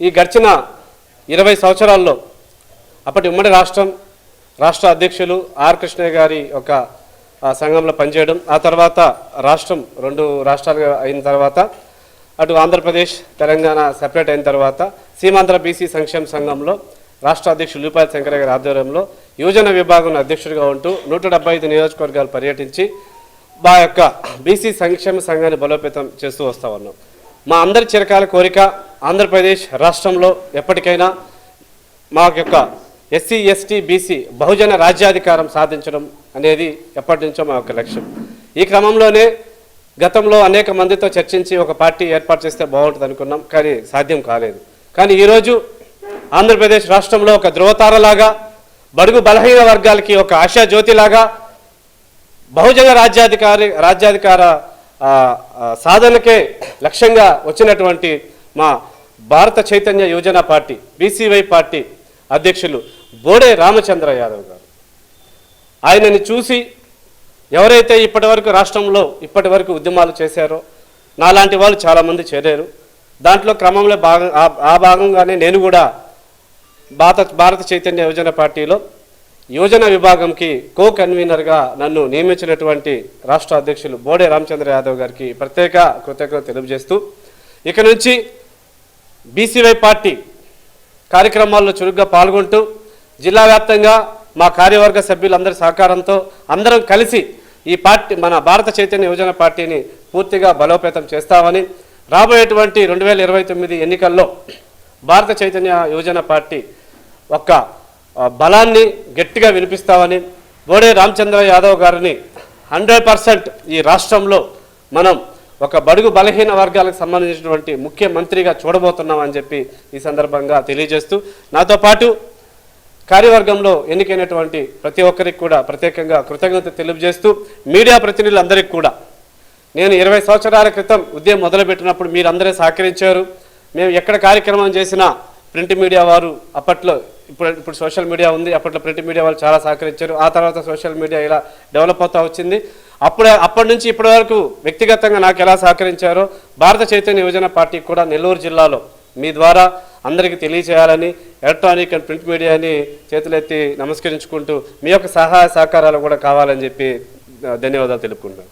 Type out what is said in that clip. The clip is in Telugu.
ఈ గడిచిన ఇరవై సంవత్సరాల్లో అప్పటి ఉమ్మడి రాష్ట్రం రాష్ట్ర అధ్యక్షులు ఆర్ కృష్ణయ్య గారి ఒక సంఘంలో పనిచేయడం ఆ తర్వాత రాష్ట్రం రెండు రాష్ట్రాలుగా అయిన తర్వాత అటు ఆంధ్రప్రదేశ్ తెలంగాణ సెపరేట్ అయిన తర్వాత సీమాంధ్ర బీసీ సంక్షేమ సంఘంలో రాష్ట్ర అధ్యక్షులు లూపాయల శంకరయ్య గారి ఆధ్వర్యంలో యువజన విభాగం అధ్యక్షుడిగా ఉంటూ నూట డెబ్బై ఐదు నియోజకవర్గాలు పర్యటించి మా యొక్క బీసీ సంక్షేమ సంఘాన్ని బలోపేతం చేస్తూ వస్తా ఉన్నాం. మా అందరి చిరకాల కోరిక ఆంధ్రప్రదేశ్ రాష్ట్రంలో ఎప్పటికైనా మా యొక్క ఎస్సీ ఎస్టీ బీసీ బహుజన రాజ్యాధికారం సాధించడం అనేది ఎప్పటి నుంచో మా యొక్క లక్ష్యం. ఈ క్రమంలోనే గతంలో అనేక మందితో చర్చించి ఒక పార్టీ ఏర్పాటు చేస్తే బాగుంటుంది అనుకున్నాం కానీ సాధ్యం కాలేదు. కానీ ఈరోజు ఆంధ్రప్రదేశ్ రాష్ట్రంలో ఒక ధృవతారలాగా బడుగు బలహీన వర్గాలకి ఒక ఆశా జ్యోతిలాగా బహుజన రాజ్యాధికారి రాజ్యాధికార సాధనకే లక్ష్యంగా వచ్చినటువంటి మా భారత చైతన్య యువజన పార్టీ బీసీవై పార్టీ అధ్యక్షులు బోడే రామచంద్ర యాదవ్ గారు. ఆయనని చూసి ఎవరైతే ఇప్పటివరకు రాష్ట్రంలో ఇప్పటివరకు ఉద్యమాలు చేశారో నాలాంటి వాళ్ళు చాలామంది చేరారు. దాంట్లో క్రమంలో భాగం ఆ- భాగంగానే నేను కూడా భారత భారత చైతన్య యువజన పార్టీలో యువజన విభాగంకి కో కన్వీనర్గా నన్ను నియమించినటువంటి రాష్ట్ర అధ్యక్షులు బోడే రామచంద్ర యాదవ్ గారికి ప్రత్యేక కృతజ్ఞత తెలియజేస్తూ ఇక నుంచి బీసీవై పార్టీ కార్యక్రమాల్లో చురుగ్గా పాల్గొంటూ జిల్లా వ్యాప్తంగా మా కార్యవర్గ సభ్యులందరి సహకారంతో అందరం కలిసి ఈ పార్టీ మన భారత చైతన్య యువజన పార్టీని పూర్తిగా బలోపేతం చేస్తామని రాబోయేటువంటి రెండు వేల ఇరవై తొమ్మిది ఎన్నికల్లో భారత చైతన్య యువజన పార్టీ ఒక్క బలాన్ని గట్టిగా వినిపిస్తామని బోడే రామచంద్ర యాదవ్ గారిని హండ్రెడ్ పర్సెంట్ ఈ రాష్ట్రంలో మనం ఒక బడుగు బలహీన వర్గాలకు సంబంధించినటువంటి ముఖ్యమంత్రిగా చూడబోతున్నామని చెప్పి ఈ సందర్భంగా తెలియజేస్తూ నాతో పాటు కార్యవర్గంలో ఎన్నికైనటువంటి ప్రతి ఒక్కరికి కూడా ప్రత్యేకంగా కృతజ్ఞత తెలియజేస్తూ మీడియా ప్రతినిధులందరికీ కూడా. నేను ఇరవై సంవత్సరాల క్రితం ఉద్యమం మొదలుపెట్టినప్పుడు మీరందరే సహకరించారు. మేము ఎక్కడ కార్యక్రమం చేసినా ప్రింట్ మీడియా వారు అప్పట్లో ఇప్పుడు ఇప్పుడు సోషల్ మీడియా ఉంది అప్పట్లో ప్రింట్ మీడియా వాళ్ళు చాలా సహకరించారు. ఆ తర్వాత సోషల్ మీడియా ఇలా డెవలప్ అవుతూ వచ్చింది. అప్పుడు అప్పటి నుంచి ఇప్పటి వరకు వ్యక్తిగతంగా నాకు ఎలా సహకరించారో భారత చైతన్య యువజన పార్టీ కూడా నెల్లూరు జిల్లాలో మీ ద్వారా అందరికీ తెలియచేయాలని ఎలక్ట్రానిక్ అండ్ ప్రింట్ మీడియాని చేతులెత్తి నమస్కరించుకుంటూ మీ యొక్క సహాయ సహకారాలు కూడా కావాలని చెప్పి ధన్యవాదాలు తెలుపుకుంటున్నాను.